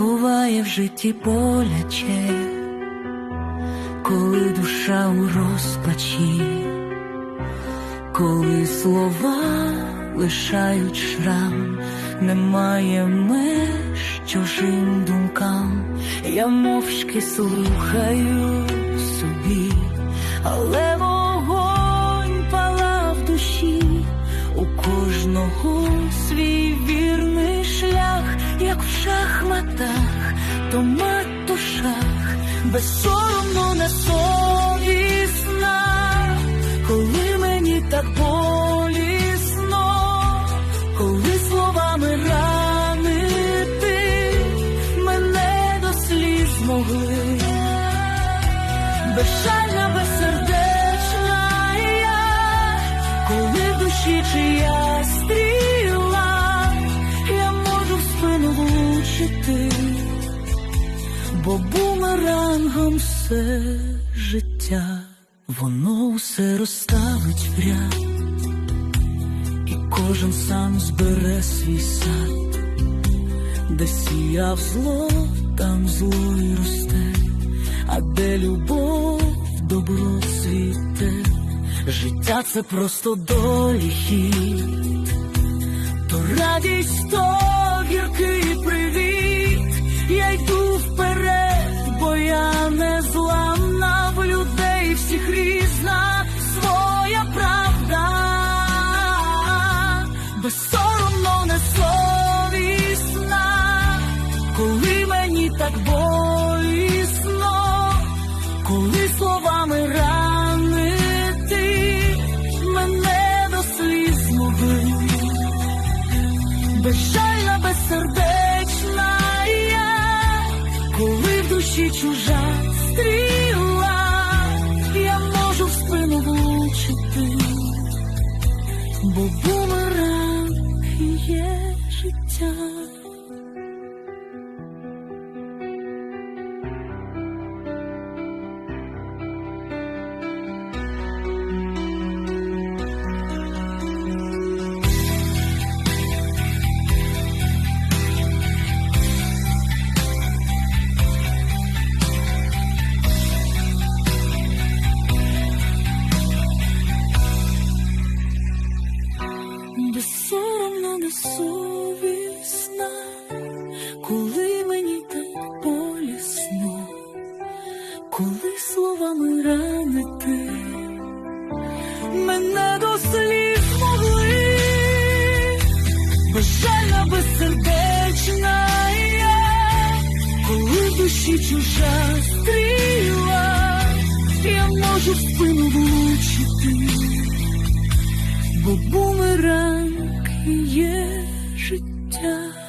буває в житті боляче, коли душа у розпачі, коли слова лишають шрам, немає меж чужим думкам, я мовчки слухаю собі, але шахматах, то мат то шах, безсоромно несовісна, коли мені так болісно, коли словами ранити мене до сліз могли, безшальна, влучити, бо бумерангом все життя, воно усе розставить в ряд, і кожен сам збере свій сад, де сіяв зло, там зло й росте, а де любов, добро цвіте, життя це просто долі хід, то радість, то гіркий привіт, безсоромно несовісна, коли мені так болісно, коли словами ранити мене до сліз могли безжальна, безсердечна я, коли в душі чужа стріла, я можу в спину влучити, бо бумеранг є життя. Безсоромно, несовісна, коли мені так болісно, коли словами ранити мене до сліз могли, безжальна, безсердечна я, коли душі чужа стріла, я можу в спину влучити бо бумеранг є життя.